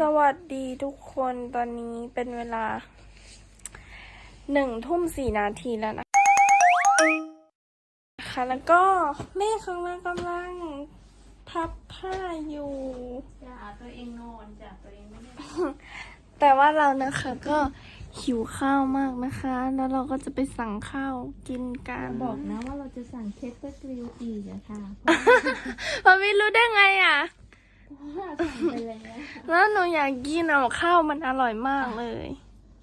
สวัสดีทุกคนตอนนี้เป็นเวลาหนึ่งทุ่มสี่นาทีแล้วนะคะแล้วก็แม่ของเรากำลังพับผ้าอยู่จ้าตัวเองนอนจ้าตัวเองไม่ได้แต่ว่าเรานะคะก็หิวข้าวมากนะคะ แล้วเราก็จะไปสั่งข้าวกินกันบอกนะว่าเราจะสั่งเคสเตอร์กริลอีกอะค่ะพอวิรู้ได้ไงอะเพราะว่า สั่งไปแล้วแล้วหนูอยากกินอะข้าวมันอร่อยมากเลย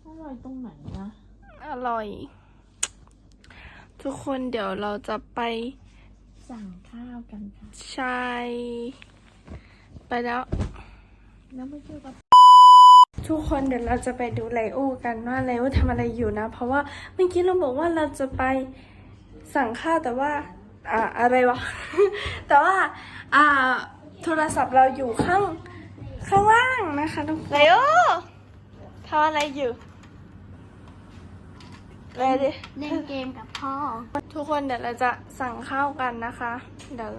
อร่อยตรงไหนนะอร่อย ทุกคนเดี๋ยวเราจะไปสั่งข้าวกันค่ะชายไปแล้ว แล้วไม่เจอกับทุกคนเดี๋ยวเราจะไปดูไลโอกันว่าไลโอทำอะไรอยู่นะ เพราะว่าเมื่อกี้เราบอกว่าเราจะไปสั่งข้าวแต่ว่า อ่าอะไรวะ แต่ว่า อ่า โทรศัพท์เราอยู่ข้างข้างล่างนะคะทุกคนไลโอทำอะไรอยู่อะไรดิเล่นเกมกับพ่อ ทุกคนเดี๋ยวเราจะสั่งข้าวกันนะคะ เดี๋ยว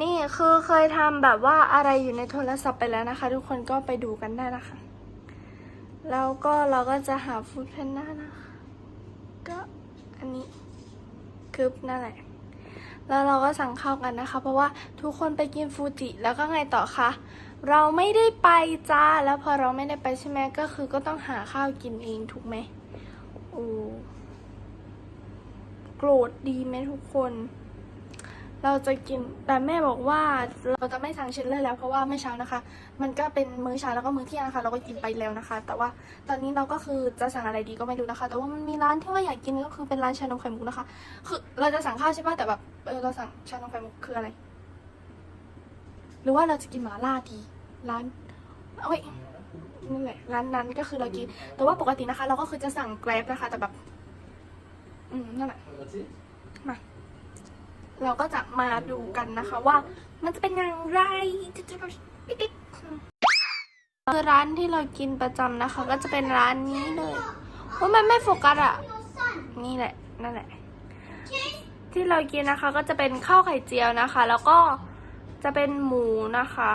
นี่คือเคยทำแบบว่าอะไรอยู่ในโทรศัพท์ไปแล้วนะคะ ทุกคนก็ไปดูกันได้นะคะ แล้วก็เราก็จะหาฟู้ดแพนด้านะคะ ก็อันนี้กึบนั่นแหละ แล้วเราก็สั่งข้าวกันนะคะ เพราะว่าทุกคนไปกินฟูจิแล้วก็ไงต่อคะเราไม่ได้ไปจ้าแล้วพอเราไม่ได้ไปใช่ไหมก็คือก็ต้องหาข้าวกินเองถูกไหมโอ้โกรธดีไหมทุกคน เราจะกินแต่แม่บอกว่าเราจะไม่สั่งเชลเลอร์แล้วเพราะว่าเมื่อเช้านะคะ มันก็เป็นมื้อเช้าแล้วก็มื้อเที่ยงนะคะ เราก็กินไปแล้วนะคะ แต่ว่าตอนนี้เราก็คือจะสั่งอะไรดีก็ไม่รู้นะคะ แต่ว่ามันมีร้านที่ว่าอยากกินก็คือเป็นร้านชานมไข่มุกนะคะ คือเราจะสั่งข้าวใช่ป่ะแต่แบบเออเราสั่งชานมไข่มุกคืออะไร หรือว่าเราจะกินหมาล่าดี ร้านเอ้ยนั่นแหละร้านนั้นก็คือเรากิน แต่ว่าปกตินะคะ เราก็คือจะสั่งแกร็บนะคะ แต่แบบ อืมนั่นแหละมา เราก็จะมาดูกันนะคะว่ามันจะเป็นอย่างไรคือร้านที่เรากินประจำนะคะ ก็จะเป็นร้านนี้เลยว่ามันไม่โฟกัสอะ นี่แหละ นั่นแหละ ที่เรากินนะคะ ก็จะเป็นข้าวไข่เจียวนะคะ แล้วก็จะเป็นหมูนะคะ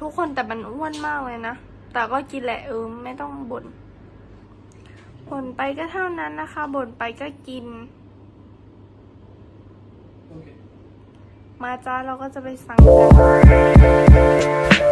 ทุกคนแต่มันอ้วนมากเลยนะ แต่ก็กินแหละเออไม่ต้องบน่นบ่นไปก็เท่านั้นนะคะบ่นไปก็กิน มาจ้าเราก็จะไปสั่งกัน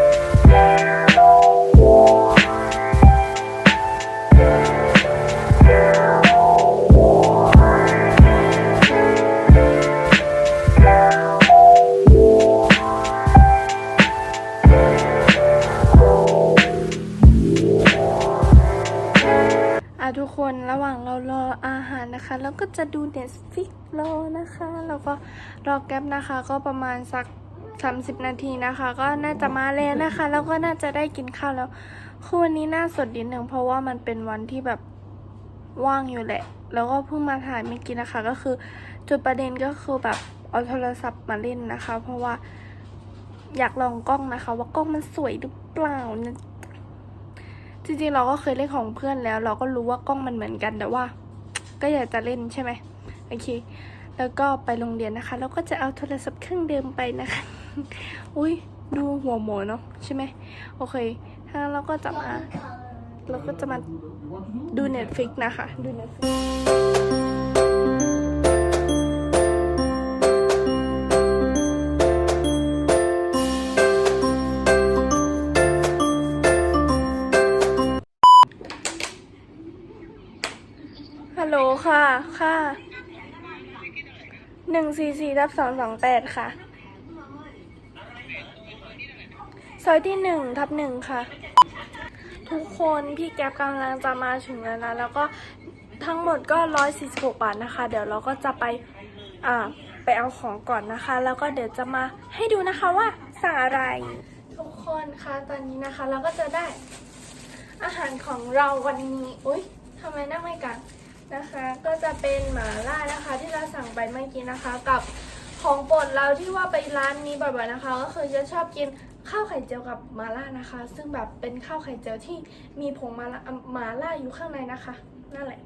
ทุกคนระหว่างเรารออาหารนะคะ แล้วก็จะดู Netflix รอนะคะ แล้วก็รอแก๊ปนะคะ ก็ประมาณสัก 30 นาทีนะคะ ก็น่าจะมาแล้วนะคะ แล้วก็น่าจะได้กินข้าวแล้วคือวันนี้น่าสดดินหนึ่งเพราะว่ามันเป็นวันที่แบบว่างอยู่แหละ แล้วก็เพิ่งมาถ่ายไม่อกินนะคะ ก็คือจุดประเด็นก็คือแบบเอาโทรศัพท์มาเล่นนะคะ เพราะว่าอยากลองกล้องนะคะ ว่ากล้องมันสวยหรือเปล่านะ จริงๆเราก็เคยเล่นของเพื่อนแล้ว เราก็รู้ว่ากล้องมันเหมือนกันแต่ว่า ก็อยากจะเล่นใช่ไหมโอเค แล้วก็ไปโรงเรียนนะคะแล้วก็จะเอาโทรศัพท์เครื่องเดิมไปนะคะ อุ้ยดูหัวหมอเนาะใช่ไหมโอเคถ้างั้นเราก็จะมาเราก็จะมาดู Netflix นะคะดู Netflix โหลค่ะ ค่ะหนึ่งสี่สี่ทับสองสองแปดค่ะ ซอยที่หนึ่งทับหนึ่งค่ะ ทุกคนพี่แก๊ปกำลังจะมาถึงแล้วนะ แล้วก็ทั้งหมดก็ร้อยสี่สิบหกบาทนะคะ เดี๋ยวเราก็จะไป อ่า ไปเอาของก่อนนะคะ แล้วก็เดี๋ยวจะมาให้ดูนะคะว่าสั่งอะไร ทุกคนคะตอนนี้นะคะ เราก็จะได้อาหารของเราวันนี้ อุ้ยทำไมนั่งไม่กัน นะคะ ก็จะเป็นหมาล่านะคะที่เราสั่งไปเมื่อกี้นะคะ กับของโปรดเราที่ว่าไปร้านนี้บ่อยๆนะคะ ก็คือจะชอบกินข้าวไข่เจียวกับมาล่านะคะ ซึ่งแบบเป็นข้าวไข่เจียวที่มีผงมาล่ามาล่าอยู่ข้างในนะคะ นั่นแหละ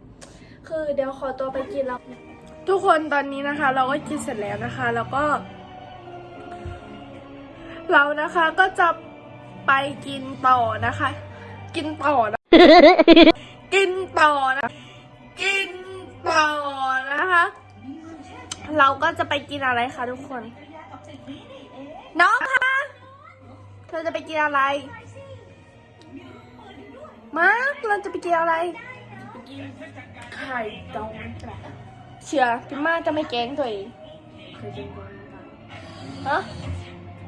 คือเดี๋ยวขอตัวไปกินแล้ว ทุกคนตอนนี้นะคะ เราก็กินเสร็จแล้วนะคะ แล้วก็ เรานะคะก็จะไปกินต่อนะคะ กินต่อนะ กินต่อนะ กินต่อนะคะ เราก็จะไปกินอะไรคะทุกคน น้องคะเธอจะไปกินอะไร มาร์คเราจะไปกินอะไร ไข่ดองน้ำปลาเชื่อพี่มาจะไม่แกล้งตัวเองเคยกินกันไหมฮะ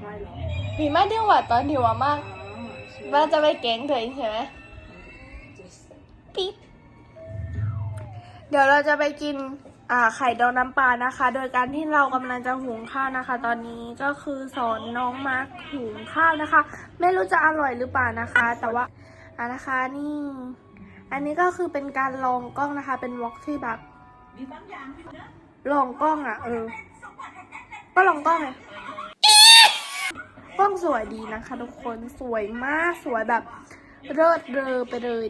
ไม่หรอกพี่มาเดียวว่าตอนที่ว่ามาก อ๋อใช่ว่าจะไม่แกล้งตัวเองใช่ไหมปิ๊บ เดี๋ยวเราจะไปกินอ่าไข่ดองน้ำปลานะคะ โดยการที่เรากำลังจะหุงข้าวนะคะ ตอนนี้ก็คือสอนน้องมาร์คหุงข้าวนะคะ ไม่รู้จะอร่อยหรือเปล่านะคะ แต่ว่าอ่านะคะนี่ อันนี้ก็คือเป็นการลองกล้องนะคะ เป็นวอล์กที่แบบลองกล้องอะ เออ ก็ลองกล้องไงกล้องสวยดีนะคะ ทุกคนสวยมากสวยแบบเลิศเรอไปเลย